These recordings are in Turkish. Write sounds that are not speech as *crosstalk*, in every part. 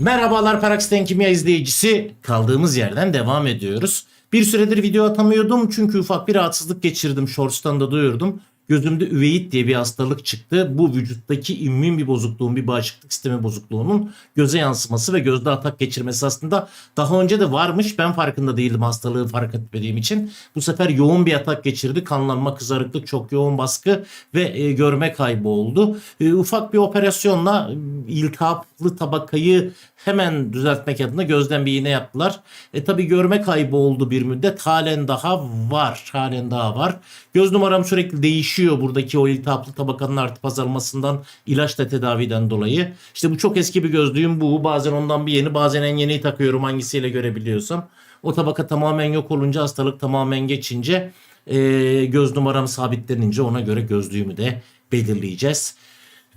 Merhabalar Paraxten Kimya izleyicisi. Kaldığımız yerden devam ediyoruz. Bir süredir video atamıyordum çünkü ufak bir rahatsızlık geçirdim. Shorts'tan da duyurdum. Gözümde üveit diye bir hastalık çıktı. Bu vücuttaki immün bir bozukluğun, bir bağışıklık sistemi bozukluğunun göze yansıması ve gözde atak geçirmesi aslında daha önce de varmış. Ben farkında değildim hastalığı fark etmediğim için. Bu sefer yoğun bir atak geçirdi. Kanlanma, kızarıklık, çok yoğun baskı ve e, görme kaybı oldu. E, ufak bir operasyonla e, iltihaplı tabakayı hemen düzeltmek adına gözden bir iğne yaptılar. E tabi görme kaybı oldu bir müddet. Halen daha var. Halen daha var. Göz numaram sürekli değişiyor buradaki o iltihaplı tabakanın artıp azalmasından ilaçla tedaviden dolayı. İşte bu çok eski bir gözlüğüm bu. Bazen ondan bir yeni bazen en yeniyi takıyorum hangisiyle görebiliyorsam. O tabaka tamamen yok olunca hastalık tamamen geçince e, göz numaram sabitlenince ona göre gözlüğümü de belirleyeceğiz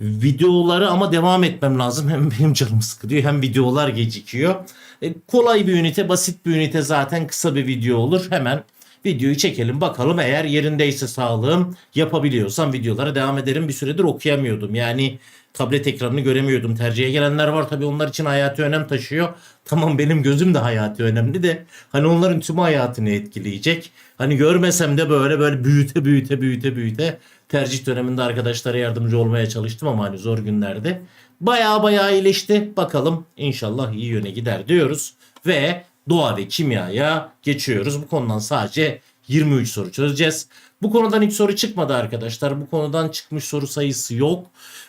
videoları ama devam etmem lazım. Hem benim canım sıkılıyor hem videolar gecikiyor. E, kolay bir ünite, basit bir ünite zaten kısa bir video olur. Hemen videoyu çekelim bakalım eğer yerindeyse sağlığım yapabiliyorsam videolara devam ederim. Bir süredir okuyamıyordum. Yani tablet ekranını göremiyordum. Tercihe gelenler var tabii onlar için hayati önem taşıyor. Tamam benim gözüm de hayati önemli de hani onların tüm hayatını etkileyecek. Hani görmesem de böyle böyle büyüte büyüte büyüte büyüte tercih döneminde arkadaşlara yardımcı olmaya çalıştım ama hani zor günlerde. Baya baya iyileşti. Bakalım inşallah iyi yöne gider diyoruz. Ve doğa ve kimyaya geçiyoruz. Bu konudan sadece 23 soru çözeceğiz. Bu konudan hiç soru çıkmadı arkadaşlar. Bu konudan çıkmış soru sayısı yok.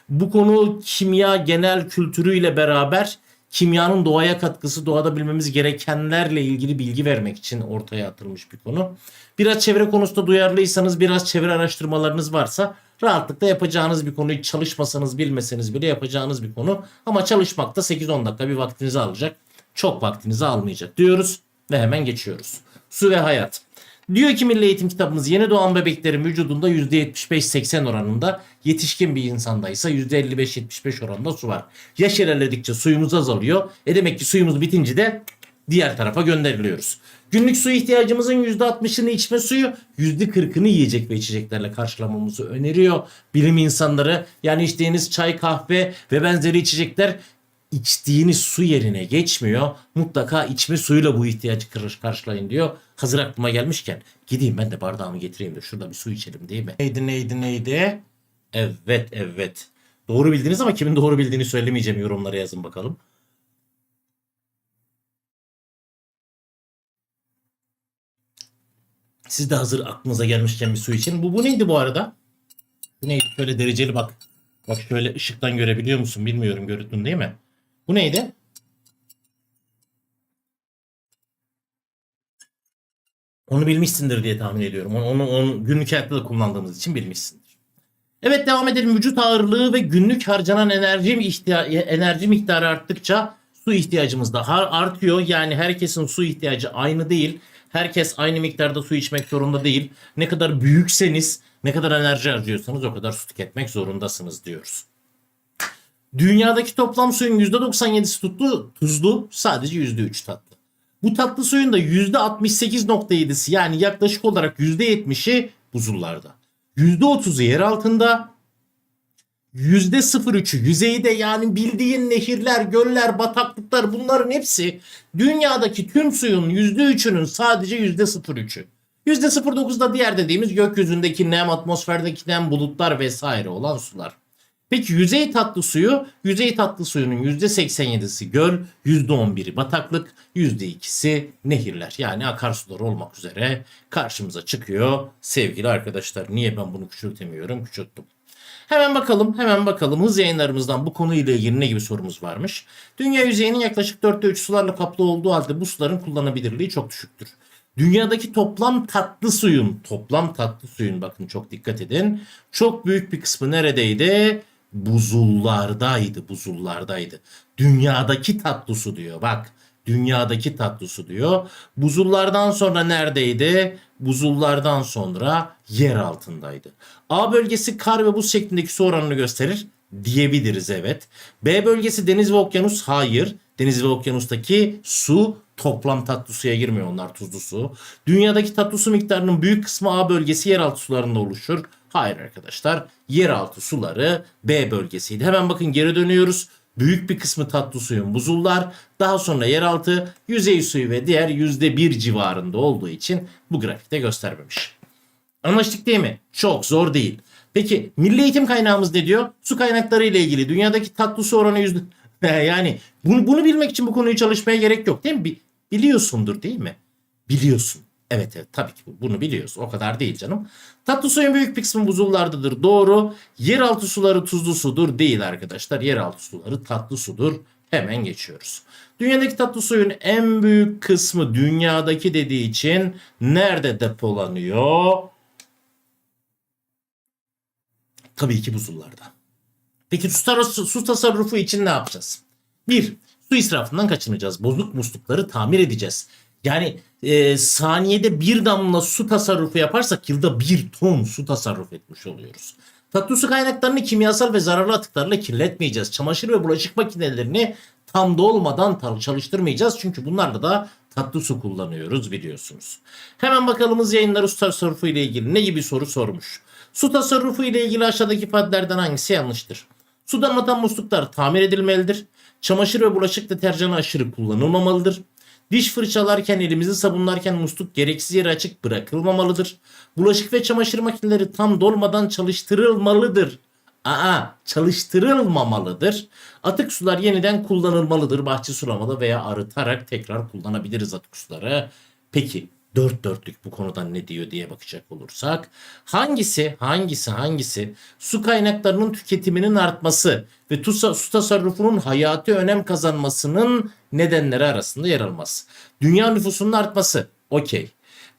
Bu konu kimya genel kültürüyle beraber kimyanın doğaya katkısı, doğada bilmemiz gerekenlerle ilgili bilgi vermek için ortaya atılmış bir konu. Biraz çevre konusunda duyarlıysanız, biraz çevre araştırmalarınız varsa rahatlıkla yapacağınız bir konu. Hiç çalışmasanız, bilmeseniz bile yapacağınız bir konu. Ama çalışmakta 8-10 dakika bir vaktinizi alacak. Çok vaktinizi almayacak diyoruz ve hemen geçiyoruz. Su ve hayat. Diyor ki Milli Eğitim kitabımız yeni doğan bebeklerin vücudunda %75-80 oranında yetişkin bir insanda ise %55-75 oranında su var. Yaş ilerledikçe suyumuz azalıyor. E demek ki suyumuz bitince de diğer tarafa gönderiliyoruz. Günlük su ihtiyacımızın %60'ını içme suyu, %40'ını yiyecek ve içeceklerle karşılamamızı öneriyor. Bilim insanları yani içtiğiniz çay, kahve ve benzeri içecekler içtiğiniz su yerine geçmiyor. Mutlaka içme suyuyla bu ihtiyacı karşılayın diyor. Hazır aklıma gelmişken gideyim ben de bardağımı getireyim de şurada bir su içelim değil mi? Neydi neydi neydi? Evet evet. Doğru bildiniz ama kimin doğru bildiğini söylemeyeceğim yorumlara yazın bakalım. Siz de hazır aklınıza gelmişken bir su için. Bu, bu neydi bu arada? Bu neydi? Şöyle dereceli bak. Bak şöyle ışıktan görebiliyor musun? Bilmiyorum gördün değil mi? Bu neydi? Onu bilmişsindir diye tahmin ediyorum. Onu, onu, onu günlük hayatta da kullandığımız için bilmişsindir. Evet devam edelim. Vücut ağırlığı ve günlük harcanan enerji, ihtiya- enerji miktarı arttıkça su ihtiyacımız da artıyor. Yani herkesin su ihtiyacı aynı değil. Herkes aynı miktarda su içmek zorunda değil. Ne kadar büyükseniz, ne kadar enerji harcıyorsanız o kadar su tüketmek zorundasınız diyoruz. Dünyadaki toplam suyun %97'si tutlu, tuzlu, sadece %3 tatlı. Bu tatlı suyun da %68.7'si yani yaklaşık olarak %70'i buzullarda. %30'u yer altında, %03'ü yüzeyde yani bildiğin nehirler, göller, bataklıklar bunların hepsi dünyadaki tüm suyun %3'ünün sadece %03'ü. %09'da diğer dediğimiz gökyüzündeki nem, atmosferdeki nem, bulutlar vesaire olan sular. Peki yüzey tatlı suyu, yüzey tatlı suyunun %87'si göl, %11'i bataklık, %2'si nehirler. Yani akarsular olmak üzere karşımıza çıkıyor sevgili arkadaşlar. Niye ben bunu küçültemiyorum? Küçülttüm. Hemen bakalım, hemen bakalım. Hız yayınlarımızdan bu konuyla ilgili ne gibi sorumuz varmış? Dünya yüzeyinin yaklaşık 4'te 3 sularla kaplı olduğu halde bu suların kullanabilirliği çok düşüktür. Dünyadaki toplam tatlı suyun, toplam tatlı suyun bakın çok dikkat edin. Çok büyük bir kısmı neredeydi? Buzullardaydı, buzullardaydı. Dünyadaki tatlı su diyor bak. Dünyadaki tatlı su diyor. Buzullardan sonra neredeydi? Buzullardan sonra yer altındaydı. A bölgesi kar ve buz şeklindeki su oranını gösterir diyebiliriz evet. B bölgesi deniz ve okyanus hayır. Deniz ve okyanustaki su toplam tatlı suya girmiyor onlar tuzlu su. Dünyadaki tatlı su miktarının büyük kısmı A bölgesi yeraltı sularında oluşur. Hayır arkadaşlar yeraltı suları B bölgesiydi. Hemen bakın geri dönüyoruz. Büyük bir kısmı tatlı suyun buzullar, daha sonra yeraltı, yüzey suyu ve diğer %1 civarında olduğu için bu grafikte göstermemiş. Anlaştık değil mi? Çok zor değil. Peki milli eğitim kaynağımız ne diyor? Su kaynakları ile ilgili dünyadaki tatlı su oranı yüzde... *laughs* yani bunu, bunu bilmek için bu konuyu çalışmaya gerek yok değil mi? Bi- biliyorsundur değil mi? Biliyorsun. Evet evet tabii ki bu- bunu biliyoruz. O kadar değil canım. Tatlı suyun büyük bir kısmı buzullardadır. Doğru. Yeraltı suları tuzlu sudur. Değil arkadaşlar. Yeraltı suları tatlı sudur. Hemen geçiyoruz. Dünyadaki tatlı suyun en büyük kısmı dünyadaki dediği için nerede depolanıyor? Tabii ki buzullarda. Peki su, su tasarrufu için ne yapacağız? Bir, su israfından kaçınacağız. Bozuk muslukları tamir edeceğiz. Yani e, saniyede bir damla su tasarrufu yaparsak yılda bir ton su tasarruf etmiş oluyoruz. Tatlı su kaynaklarını kimyasal ve zararlı atıklarla kirletmeyeceğiz. Çamaşır ve bulaşık makinelerini tam dolmadan tar- çalıştırmayacağız. Çünkü bunlarla da tatlı su kullanıyoruz biliyorsunuz. Hemen bakalımız yayınları su tasarrufu ile ilgili ne gibi soru sormuş. Su tasarrufu ile ilgili aşağıdaki ifadelerden hangisi yanlıştır? Su damlatan musluklar tamir edilmelidir. Çamaşır ve bulaşık deterjanı aşırı kullanılmamalıdır. Diş fırçalarken elimizi sabunlarken musluk gereksiz yere açık bırakılmamalıdır. Bulaşık ve çamaşır makineleri tam dolmadan çalıştırılmalıdır. Aa, çalıştırılmamalıdır. Atık sular yeniden kullanılmalıdır. Bahçe sulamalı veya arıtarak tekrar kullanabiliriz atık suları. Peki dört dörtlük bu konudan ne diyor diye bakacak olursak hangisi hangisi hangisi su kaynaklarının tüketiminin artması ve tusa- su tasarrufunun hayati önem kazanmasının nedenleri arasında yer almaz. Dünya nüfusunun artması okey.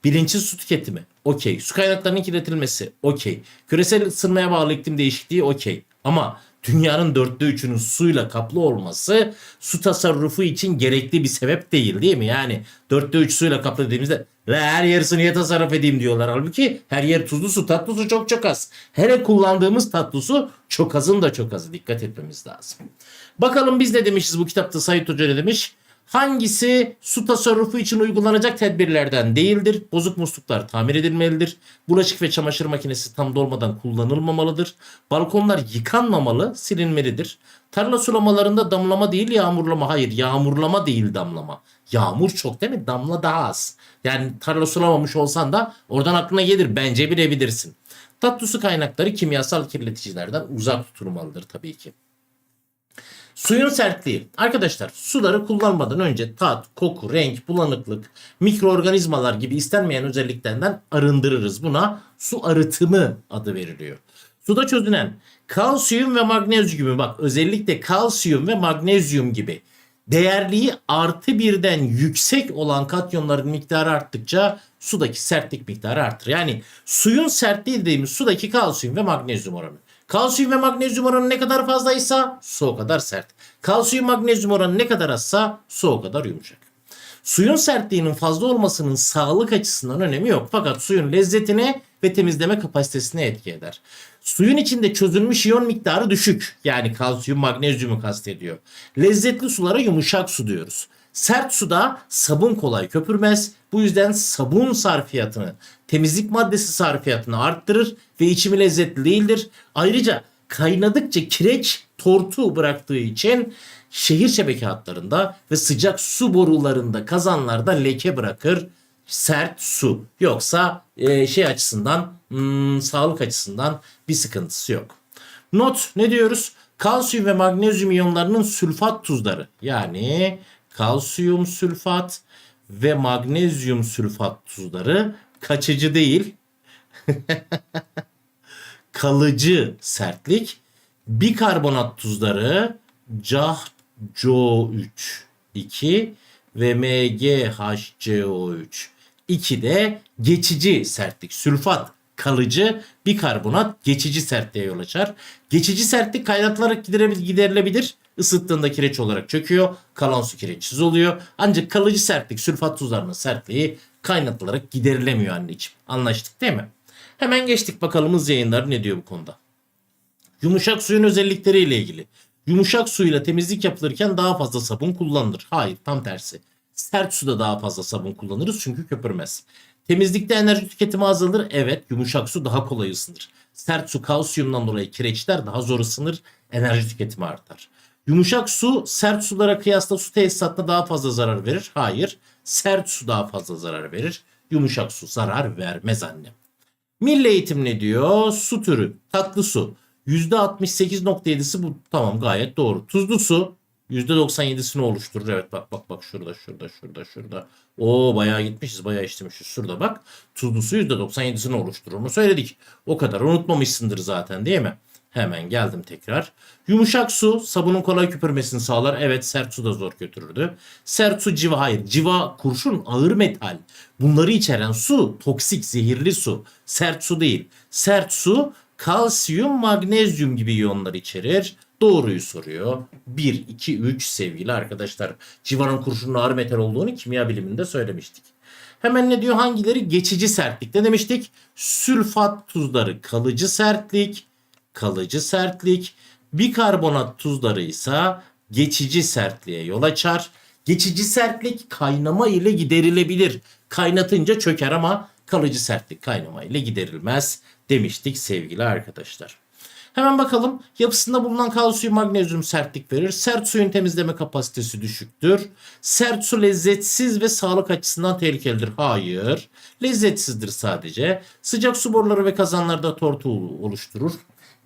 Bilinçsiz su tüketimi okey. Su kaynaklarının kirletilmesi okey. Küresel ısınmaya bağlı iklim değişikliği okey. Ama dünyanın dörtte üçünün suyla kaplı olması su tasarrufu için gerekli bir sebep değil değil mi? Yani dörtte üç suyla kaplı dediğimizde ve her yarısı niye tasarruf edeyim diyorlar. Halbuki her yer tuzlu su tatlı su çok çok az. Hele kullandığımız tatlı su çok azın da çok azı dikkat etmemiz lazım. Bakalım biz ne demişiz bu kitapta Sayit Hoca ne demiş? Hangisi su tasarrufu için uygulanacak tedbirlerden değildir? Bozuk musluklar tamir edilmelidir. Bulaşık ve çamaşır makinesi tam dolmadan kullanılmamalıdır. Balkonlar yıkanmamalı, silinmelidir. Tarla sulamalarında damlama değil yağmurlama. Hayır yağmurlama değil damlama. Yağmur çok değil mi? Damla daha az. Yani tarla sulamamış olsan da oradan aklına gelir. Bence bilebilirsin. Tatlı su kaynakları kimyasal kirleticilerden uzak tutulmalıdır tabii ki. Suyun sertliği. Arkadaşlar suları kullanmadan önce tat, koku, renk, bulanıklık, mikroorganizmalar gibi istenmeyen özelliklerden arındırırız. Buna su arıtımı adı veriliyor. Suda çözünen kalsiyum ve magnezyumu bak özellikle kalsiyum ve magnezyum gibi değerliği artı birden yüksek olan katyonların miktarı arttıkça sudaki sertlik miktarı artır. Yani suyun sertliği dediğimiz sudaki kalsiyum ve magnezyum oranı. Kalsiyum ve magnezyum oranı ne kadar fazlaysa su o kadar sert. Kalsiyum magnezyum oranı ne kadar azsa su o kadar yumuşak. Suyun sertliğinin fazla olmasının sağlık açısından önemi yok. Fakat suyun lezzetine ve temizleme kapasitesine etki eder. Suyun içinde çözülmüş iyon miktarı düşük. Yani kalsiyum, magnezyumu kastediyor. Lezzetli sulara yumuşak su diyoruz. Sert suda sabun kolay köpürmez. Bu yüzden sabun sarfiyatını, temizlik maddesi sarfiyatını arttırır ve içimi lezzetli değildir. Ayrıca kaynadıkça kireç tortu bıraktığı için şehir şebeke hatlarında ve sıcak su borularında kazanlarda leke bırakır sert su. Yoksa e, şey açısından hmm, sağlık açısından bir sıkıntısı yok. Not ne diyoruz? Kalsiyum ve magnezyum iyonlarının sülfat tuzları yani kalsiyum sülfat ve magnezyum sülfat tuzları kaçıcı değil *laughs* kalıcı sertlik bikarbonat tuzları CaHCO3 2 ve MgHCO3 2 de geçici sertlik sülfat kalıcı bikarbonat geçici sertliğe yol açar. Geçici sertlik giderebil- giderilebilir. Isıttığında kireç olarak çöküyor. Kalan su kireçsiz oluyor. Ancak kalıcı sertlik sülfat tuzlarının sertliği kaynatılarak giderilemiyor anneciğim. Anlaştık değil mi? Hemen geçtik bakalım hız yayınları ne diyor bu konuda. Yumuşak suyun özellikleri ile ilgili. Yumuşak suyla temizlik yapılırken daha fazla sabun kullanılır. Hayır tam tersi. Sert suda daha fazla sabun kullanırız çünkü köpürmez. Temizlikte enerji tüketimi azalır. Evet yumuşak su daha kolay ısınır. Sert su kalsiyumdan dolayı kireçler daha zor ısınır. Enerji tüketimi artar. Yumuşak su sert sulara kıyasla su tesisatına daha fazla zarar verir. Hayır. Sert su daha fazla zarar verir. Yumuşak su zarar vermez annem. Milli eğitim ne diyor? Su türü. Tatlı su. %68.7'si bu tamam gayet doğru. Tuzlu su %97'sini oluşturur. Evet bak bak bak şurada şurada şurada şurada. Oo bayağı gitmişiz bayağı içmişiz. Şurada bak tuzlu su %97'sini oluşturur. Onu söyledik. O kadar unutmamışsındır zaten değil mi? Hemen geldim tekrar. Yumuşak su sabunun kolay köpürmesini sağlar. Evet sert su da zor götürürdü. Sert su civa hayır. Civa kurşun ağır metal. Bunları içeren su toksik zehirli su. Sert su değil. Sert su kalsiyum magnezyum gibi iyonlar içerir. Doğruyu soruyor. 1, 2, 3 sevgili arkadaşlar. Civanın kurşunun ağır metal olduğunu kimya biliminde söylemiştik. Hemen ne diyor? Hangileri geçici sertlikte demiştik? Sülfat tuzları kalıcı sertlik, kalıcı sertlik. Bikarbonat tuzları ise geçici sertliğe yol açar. Geçici sertlik kaynama ile giderilebilir. Kaynatınca çöker ama kalıcı sertlik kaynama ile giderilmez demiştik sevgili arkadaşlar. Hemen bakalım yapısında bulunan kalsiyum magnezyum sertlik verir. Sert suyun temizleme kapasitesi düşüktür. Sert su lezzetsiz ve sağlık açısından tehlikelidir. Hayır. Lezzetsizdir sadece. Sıcak su boruları ve kazanlarda tortu oluşturur.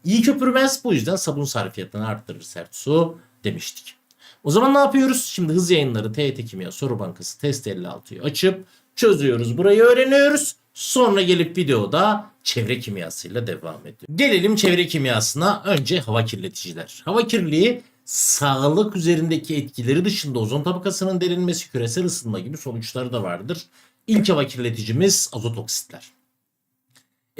İyi köpürmez bu yüzden sabun sarfiyatını arttırır sert su demiştik. O zaman ne yapıyoruz? Şimdi hız yayınları TYT Kimya Soru Bankası test 56'yı açıp çözüyoruz. Burayı öğreniyoruz. Sonra gelip videoda çevre kimyasıyla devam ediyor. Gelelim çevre kimyasına. Önce hava kirleticiler. Hava kirliliği sağlık üzerindeki etkileri dışında ozon tabakasının delinmesi, küresel ısınma gibi sonuçları da vardır. İlk hava kirleticimiz azot oksitler.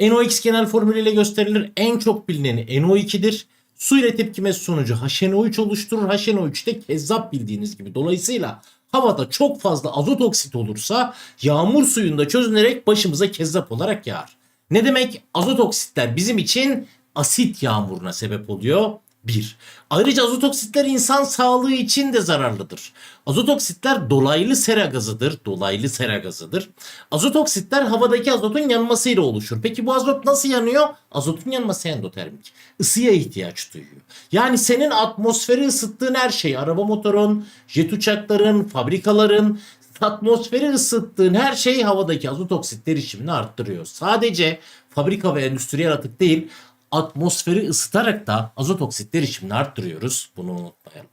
NOx genel formülüyle gösterilir. En çok bilineni NO2'dir. Su ile tepkimesi sonucu HNO3 oluşturur. HNO3 de kezzap bildiğiniz gibi. Dolayısıyla havada çok fazla azot oksit olursa yağmur suyunda çözünerek başımıza kezzap olarak yağar. Ne demek? Azot oksitler bizim için asit yağmuruna sebep oluyor. 1. Ayrıca azot oksitler insan sağlığı için de zararlıdır. Azot oksitler dolaylı sera gazıdır. Dolaylı sera gazıdır. Azot oksitler havadaki azotun yanmasıyla oluşur. Peki bu azot nasıl yanıyor? Azotun yanması endotermik. Isıya ihtiyaç duyuyor. Yani senin atmosferi ısıttığın her şey, araba motorun, jet uçakların, fabrikaların, atmosferi ısıttığın her şey havadaki azot oksit derişimini arttırıyor. Sadece fabrika ve endüstriyel atık değil, atmosferi ısıtarak da azot oksit derişimini arttırıyoruz. Bunu unutmayalım.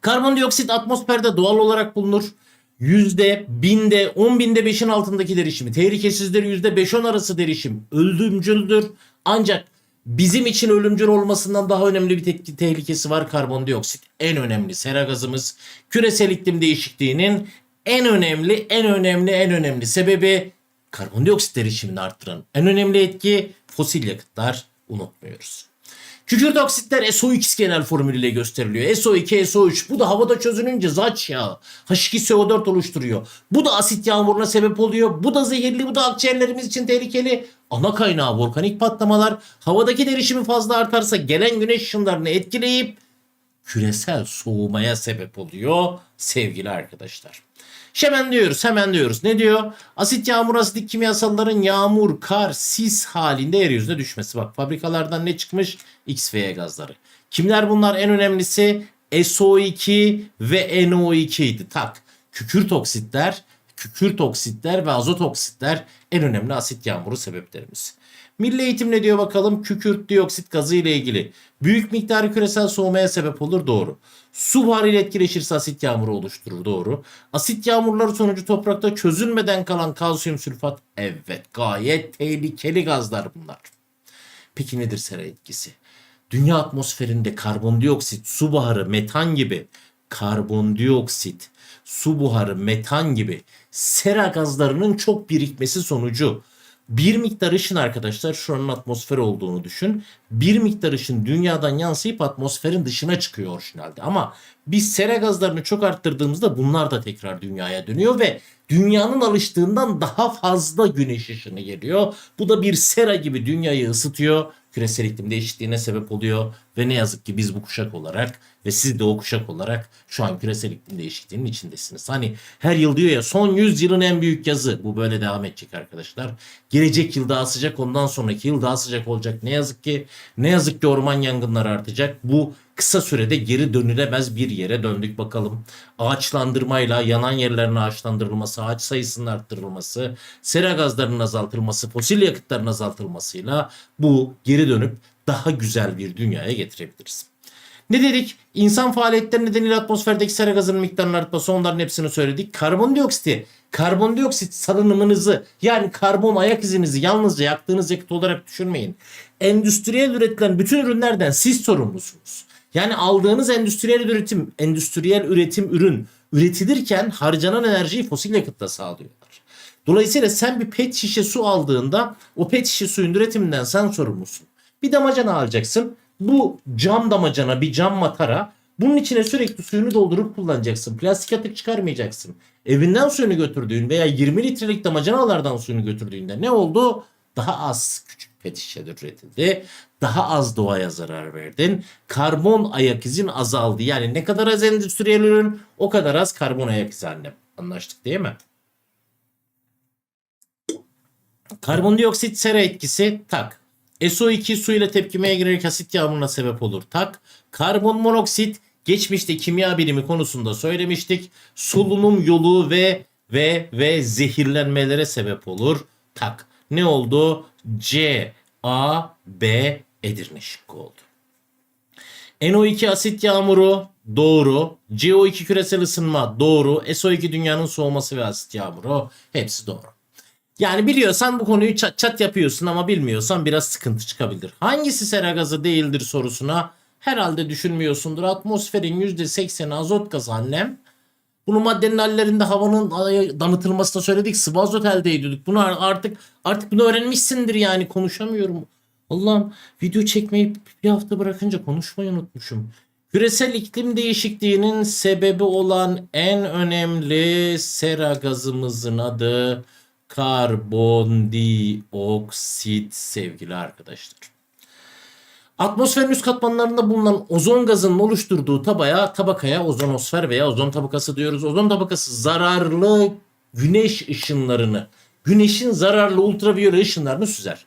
Karbondioksit atmosferde doğal olarak bulunur. Yüzde, binde, on binde beşin altındaki derişimi tehlikesizdir. Yüzde beş on arası derişim öldürücüldür. Ancak bizim için ölümcül olmasından daha önemli bir te- tehlikesi var karbondioksit. En önemli sera gazımız. Küresel iklim değişikliğinin en önemli, en önemli, en önemli sebebi karbondioksit derişimini arttıran en önemli etki fosil yakıtlar unutmuyoruz. Kükürt oksitler SO2 genel formülüyle gösteriliyor. SO2, SO3 bu da havada çözününce zaç yağı H2SO4 oluşturuyor. Bu da asit yağmuruna sebep oluyor. Bu da zehirli, bu da akciğerlerimiz için tehlikeli. Ana kaynağı volkanik patlamalar. Havadaki derişimi fazla artarsa gelen güneş ışınlarını etkileyip küresel soğumaya sebep oluyor sevgili arkadaşlar. Hemen diyoruz hemen diyoruz. Ne diyor? Asit yağmur asidik kimyasalların yağmur, kar, sis halinde yeryüzüne düşmesi. Bak fabrikalardan ne çıkmış? X ve Y gazları. Kimler bunlar? En önemlisi SO2 ve NO2 idi. Tak. Kükürt oksitler, kükürt oksitler ve azot oksitler en önemli asit yağmuru sebeplerimiz. Milli eğitim ne diyor bakalım? Kükürt dioksit gazı ile ilgili. Büyük miktarı küresel soğumaya sebep olur doğru. Su buharıyla etkileşirse asit yağmuru oluşturur doğru. Asit yağmurları sonucu toprakta çözülmeden kalan kalsiyum sülfat evet gayet tehlikeli gazlar bunlar. Peki nedir sera etkisi? Dünya atmosferinde karbondioksit, su buharı, metan gibi karbondioksit, su buharı, metan gibi sera gazlarının çok birikmesi sonucu bir miktar ışın arkadaşlar şuranın atmosfer olduğunu düşün. Bir miktar ışın dünyadan yansıyıp atmosferin dışına çıkıyor orijinalde. Ama biz sera gazlarını çok arttırdığımızda bunlar da tekrar dünyaya dönüyor ve dünyanın alıştığından daha fazla güneş ışını geliyor. Bu da bir sera gibi dünyayı ısıtıyor. Küresel iklim değişikliğine sebep oluyor ve ne yazık ki biz bu kuşak olarak ve siz de o kuşak olarak şu an küresel iklim değişikliğinin içindesiniz. Hani her yıl diyor ya son 100 yılın en büyük yazı. Bu böyle devam edecek arkadaşlar. Gelecek yıl daha sıcak ondan sonraki yıl daha sıcak olacak. Ne yazık ki ne yazık ki orman yangınları artacak. Bu kısa sürede geri dönülemez bir yere döndük bakalım. Ağaçlandırmayla yanan yerlerin ağaçlandırılması, ağaç sayısının arttırılması, sera gazlarının azaltılması, fosil yakıtların azaltılmasıyla bu geri dönüp daha güzel bir dünyaya getirebiliriz. Ne dedik? İnsan faaliyetleri nedeniyle atmosferdeki sera gazının miktarının artması onların hepsini söyledik. Karbondioksit, karbondioksit salınımınızı yani karbon ayak izinizi yalnızca yaktığınız yakıt olarak düşünmeyin. Endüstriyel üretilen bütün ürünlerden siz sorumlusunuz. Yani aldığınız endüstriyel üretim, endüstriyel üretim ürün üretilirken harcanan enerjiyi fosil yakıtla sağlıyorlar. Dolayısıyla sen bir pet şişe su aldığında o pet şişe suyun üretiminden sen sorumlusun. Bir damacana alacaksın. Bu cam damacana bir cam matara. Bunun içine sürekli suyunu doldurup kullanacaksın. Plastik atık çıkarmayacaksın. Evinden suyunu götürdüğün veya 20 litrelik damacanalardan suyunu götürdüğünde ne oldu? Daha az küçük pet şişeler üretildi. Daha az doğaya zarar verdin. Karbon ayak izin azaldı. Yani ne kadar az endüstriyel ürün o kadar az karbon ayak izi annem. Anlaştık değil mi? Karbondioksit sera etkisi tak. SO2 su ile tepkimeye girerek asit yağmuruna sebep olur tak. Karbon monoksit geçmişte kimya bilimi konusunda söylemiştik. Solunum yolu ve ve ve zehirlenmelere sebep olur tak. Ne oldu? C, A, B Edirne şıkkı oldu. NO2 asit yağmuru doğru. CO2 küresel ısınma doğru. SO2 dünyanın soğuması ve asit yağmuru hepsi doğru. Yani biliyorsan bu konuyu çat çat yapıyorsun ama bilmiyorsan biraz sıkıntı çıkabilir. Hangisi sera gazı değildir sorusuna herhalde düşünmüyorsundur. Atmosferin %80'i azot gazı annem. Bunu maddenin hallerinde havanın damıtılmasına söyledik. Sıvı azot elde ediyorduk. Bunu artık artık bunu öğrenmişsindir yani konuşamıyorum. Allah'ım video çekmeyi bir hafta bırakınca konuşmayı unutmuşum. Küresel iklim değişikliğinin sebebi olan en önemli sera gazımızın adı karbondioksit sevgili arkadaşlar. Atmosferin üst katmanlarında bulunan ozon gazının oluşturduğu tabaya, tabakaya ozonosfer veya ozon tabakası diyoruz. Ozon tabakası zararlı güneş ışınlarını, güneşin zararlı ultraviyole ışınlarını süzer.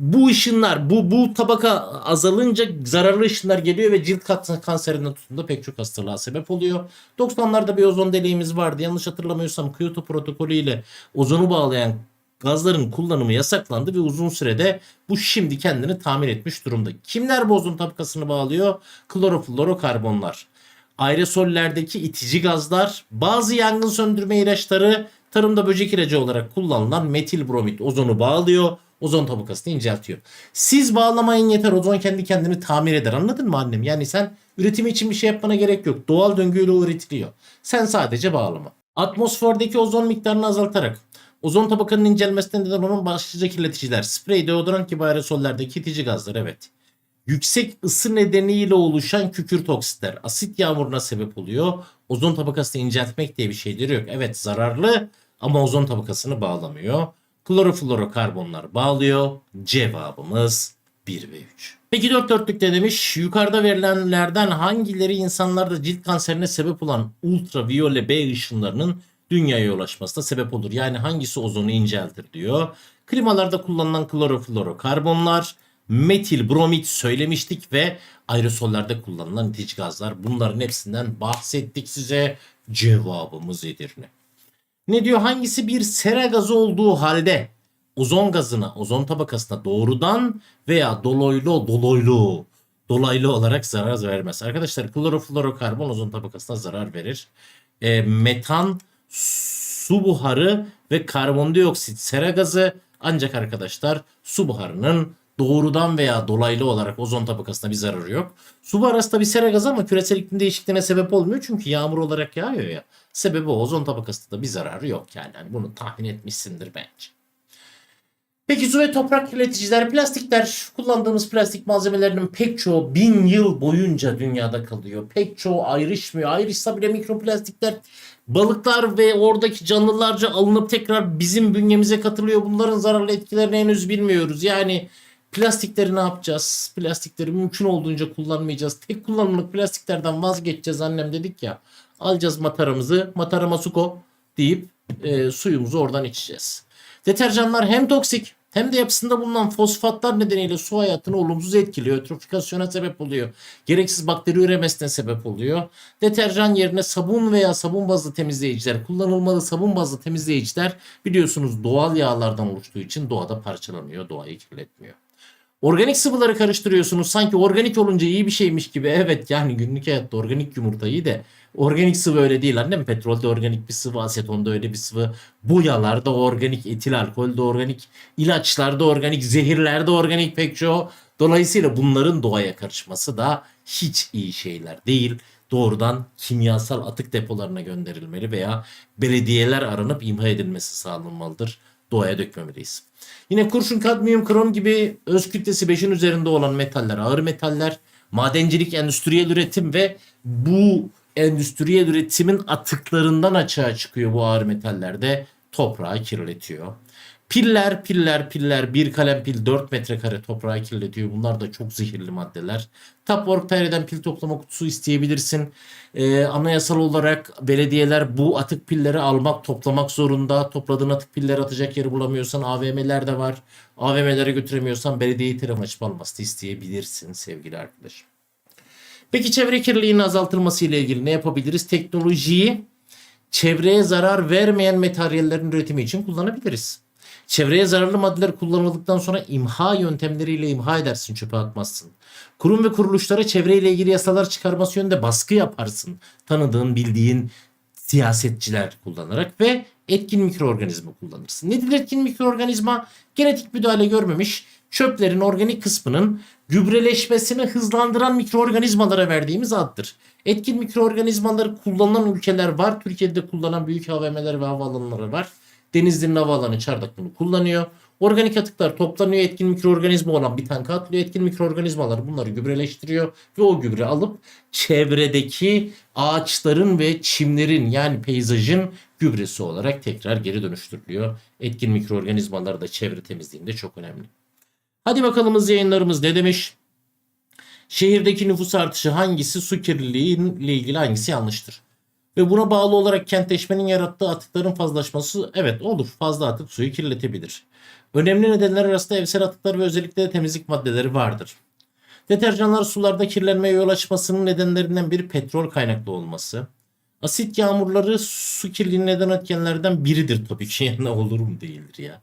Bu ışınlar, bu bu tabaka azalınca zararlı ışınlar geliyor ve cilt kanserinden tutun da pek çok hastalığa sebep oluyor. 90'larda bir ozon deliğimiz vardı. Yanlış hatırlamıyorsam Kyoto protokolü ile ozonu bağlayan gazların kullanımı yasaklandı ve uzun sürede bu şimdi kendini tamir etmiş durumda. Kimler bu ozon tabakasını bağlıyor? Kloroflorokarbonlar. Aerosollerdeki itici gazlar, bazı yangın söndürme ilaçları, tarımda böcek ilacı olarak kullanılan metil bromit ozonu bağlıyor. Ozon tabakasını inceltiyor. Siz bağlamayın yeter ozon kendi kendini tamir eder anladın mı annem? Yani sen üretimi için bir şey yapmana gerek yok. Doğal döngüyle üretiliyor. Sen sadece bağlama. Atmosferdeki ozon miktarını azaltarak ozon tabakanın incelmesine neden olan başlıca kirleticiler, sprey, deodorant gibi aerosollerdeki itici gazlar evet. Yüksek ısı nedeniyle oluşan kükürt oksitler asit yağmuruna sebep oluyor. Ozon tabakasını inceltmek diye bir şeyleri yok. Evet zararlı ama ozon tabakasını bağlamıyor kloroflorokarbonlar bağlıyor. Cevabımız 1 ve 3. Peki dört dörtlükte demiş yukarıda verilenlerden hangileri insanlarda cilt kanserine sebep olan ultraviyole B ışınlarının dünyaya ulaşmasına sebep olur? Yani hangisi ozonu inceltir diyor. Klimalarda kullanılan kloroflorokarbonlar, metil bromit söylemiştik ve aerosollerde kullanılan itici gazlar. Bunların hepsinden bahsettik size. Cevabımız Edirne. Ne diyor? Hangisi bir sera gazı olduğu halde ozon gazına, ozon tabakasına doğrudan veya dolaylı dolaylı dolaylı olarak zarar vermez. Arkadaşlar kloroflorokarbon ozon tabakasına zarar verir. E, metan, su buharı ve karbondioksit sera gazı ancak arkadaşlar su buharının doğrudan veya dolaylı olarak ozon tabakasına bir zararı yok. Su buharı tabi sera gazı ama küresel iklim değişikliğine sebep olmuyor çünkü yağmur olarak yağıyor ya. Sebebi o. Ozon tabakasında da bir zararı yok yani. yani bunu tahmin etmişsindir bence. Peki su ve toprak kirleticiler, plastikler, kullandığımız plastik malzemelerinin pek çoğu bin yıl boyunca dünyada kalıyor. Pek çoğu ayrışmıyor. Ayrışsa bile mikroplastikler balıklar ve oradaki canlılarca alınıp tekrar bizim bünyemize katılıyor. Bunların zararlı etkilerini henüz bilmiyoruz. Yani Plastikleri ne yapacağız? Plastikleri mümkün olduğunca kullanmayacağız. Tek kullanımlık plastiklerden vazgeçeceğiz annem dedik ya. Alacağız mataramızı. Matarama suko deyip e, suyumuzu oradan içeceğiz. Deterjanlar hem toksik hem de yapısında bulunan fosfatlar nedeniyle su hayatını olumsuz etkiliyor. Ötrofikasyona sebep oluyor. Gereksiz bakteri üremesine sebep oluyor. Deterjan yerine sabun veya sabun bazlı temizleyiciler kullanılmalı. Sabun bazlı temizleyiciler biliyorsunuz doğal yağlardan oluştuğu için doğada parçalanıyor. Doğayı kirletmiyor. Organik sıvıları karıştırıyorsunuz. Sanki organik olunca iyi bir şeymiş gibi. Evet yani günlük hayatta organik yumurta iyi de organik sıvı öyle değil annem. Petrolde organik bir sıvı, asetonda öyle bir sıvı. Bu yalarda organik, etil alkolde organik, ilaçlarda organik, zehirlerde organik pek çoğu. Dolayısıyla bunların doğaya karışması da hiç iyi şeyler değil. Doğrudan kimyasal atık depolarına gönderilmeli veya belediyeler aranıp imha edilmesi sağlanmalıdır. Doğaya dökmemeliyiz. Yine kurşun, kadmiyum, krom gibi öz kütlesi 5'in üzerinde olan metaller, ağır metaller, madencilik, endüstriyel üretim ve bu endüstriyel üretimin atıklarından açığa çıkıyor bu ağır metaller de toprağı kirletiyor. Piller, piller, piller. Bir kalem pil 4 metrekare toprağı kirletiyor. Bunlar da çok zehirli maddeler. Tap.org.tr'den pil toplama kutusu isteyebilirsin. Ee, anayasal olarak belediyeler bu atık pilleri almak, toplamak zorunda. Topladığın atık pilleri atacak yeri bulamıyorsan AVM'ler de var. AVM'lere götüremiyorsan belediyeyi telefon açıp almasını isteyebilirsin sevgili arkadaşım. Peki çevre kirliliğinin azaltılması ile ilgili ne yapabiliriz? Teknolojiyi çevreye zarar vermeyen materyallerin üretimi için kullanabiliriz. Çevreye zararlı maddeler kullanıldıktan sonra imha yöntemleriyle imha edersin, çöpe atmazsın. Kurum ve kuruluşlara çevreyle ilgili yasalar çıkarması yönünde baskı yaparsın. Tanıdığın, bildiğin siyasetçiler kullanarak ve etkin mikroorganizma kullanırsın. Nedir etkin mikroorganizma? Genetik müdahale görmemiş çöplerin organik kısmının gübreleşmesini hızlandıran mikroorganizmalara verdiğimiz addır. Etkin mikroorganizmaları kullanılan ülkeler var. Türkiye'de kullanan büyük AVM'ler ve havaalanları var. Denizli'nin havaalanı Çardak bunu kullanıyor. Organik atıklar toplanıyor. Etkin mikroorganizma olan bir tanka atılıyor. Etkin mikroorganizmalar bunları gübreleştiriyor. Ve o gübre alıp çevredeki ağaçların ve çimlerin yani peyzajın gübresi olarak tekrar geri dönüştürülüyor. Etkin mikroorganizmalar da çevre temizliğinde çok önemli. Hadi bakalım yayınlarımız ne demiş? Şehirdeki nüfus artışı hangisi su kirliliği ile ilgili hangisi yanlıştır? Ve buna bağlı olarak kentleşmenin yarattığı atıkların fazlalaşması evet olur. Fazla atık suyu kirletebilir. Önemli nedenler arasında evsel atıklar ve özellikle de temizlik maddeleri vardır. Deterjanlar sularda kirlenmeye yol açmasının nedenlerinden biri petrol kaynaklı olması. Asit yağmurları su kirliliğine neden etkenlerden biridir tabii ki. *laughs* Yani olur mu değildir ya.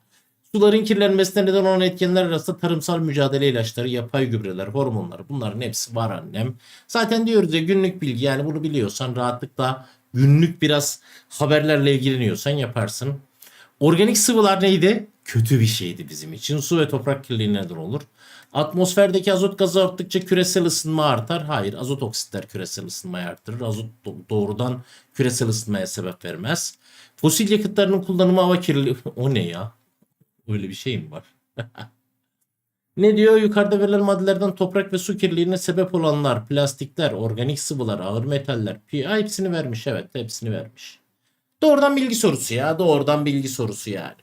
Suların kirlenmesine neden olan etkenler arasında tarımsal mücadele ilaçları, yapay gübreler, hormonlar bunların hepsi var annem. Zaten diyoruz ya günlük bilgi yani bunu biliyorsan rahatlıkla günlük biraz haberlerle ilgileniyorsan yaparsın. Organik sıvılar neydi? Kötü bir şeydi bizim için. Su ve toprak kirliliğine neden olur. Atmosferdeki azot gazı arttıkça küresel ısınma artar. Hayır azot oksitler küresel ısınmayı arttırır. Azot doğrudan küresel ısınmaya sebep vermez. Fosil yakıtlarının kullanımı hava kirliliği. *laughs* o ne ya? Öyle bir şey mi var? *laughs* ne diyor? Yukarıda verilen maddelerden toprak ve su kirliliğine sebep olanlar, plastikler, organik sıvılar, ağır metaller, pi hepsini vermiş. Evet, hepsini vermiş. Doğrudan bilgi sorusu ya. Doğrudan bilgi sorusu yani.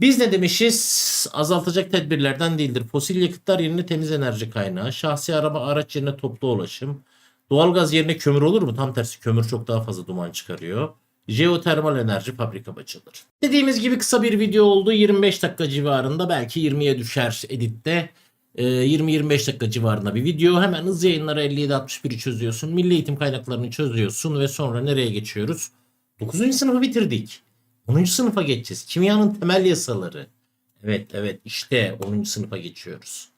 Biz ne demişiz? Azaltacak tedbirlerden değildir. Fosil yakıtlar yerine temiz enerji kaynağı. Şahsi araba araç yerine toplu ulaşım. Doğalgaz yerine kömür olur mu? Tam tersi kömür çok daha fazla duman çıkarıyor. Jeotermal enerji fabrika açılır. Dediğimiz gibi kısa bir video oldu. 25 dakika civarında belki 20'ye düşer editte. Ee, 20-25 dakika civarında bir video. Hemen hız yayınları 57-61'i çözüyorsun. Milli eğitim kaynaklarını çözüyorsun ve sonra nereye geçiyoruz? 9. sınıfı bitirdik. 10. sınıfa geçeceğiz. Kimyanın temel yasaları. Evet evet işte 10. sınıfa geçiyoruz.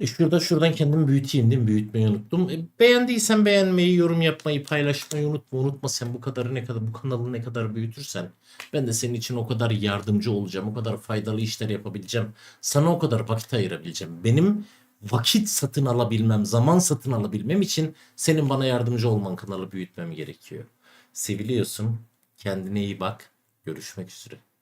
E şurada şuradan kendimi büyüteyim değil mi? Büyütmeyi unuttum. E beğendiysen beğenmeyi, yorum yapmayı, paylaşmayı unutma. Unutma sen bu kadarı ne kadar bu kanalı ne kadar büyütürsen ben de senin için o kadar yardımcı olacağım. O kadar faydalı işler yapabileceğim. Sana o kadar vakit ayırabileceğim. Benim vakit satın alabilmem, zaman satın alabilmem için senin bana yardımcı olman kanalı büyütmem gerekiyor. Seviliyorsun. Kendine iyi bak. Görüşmek üzere.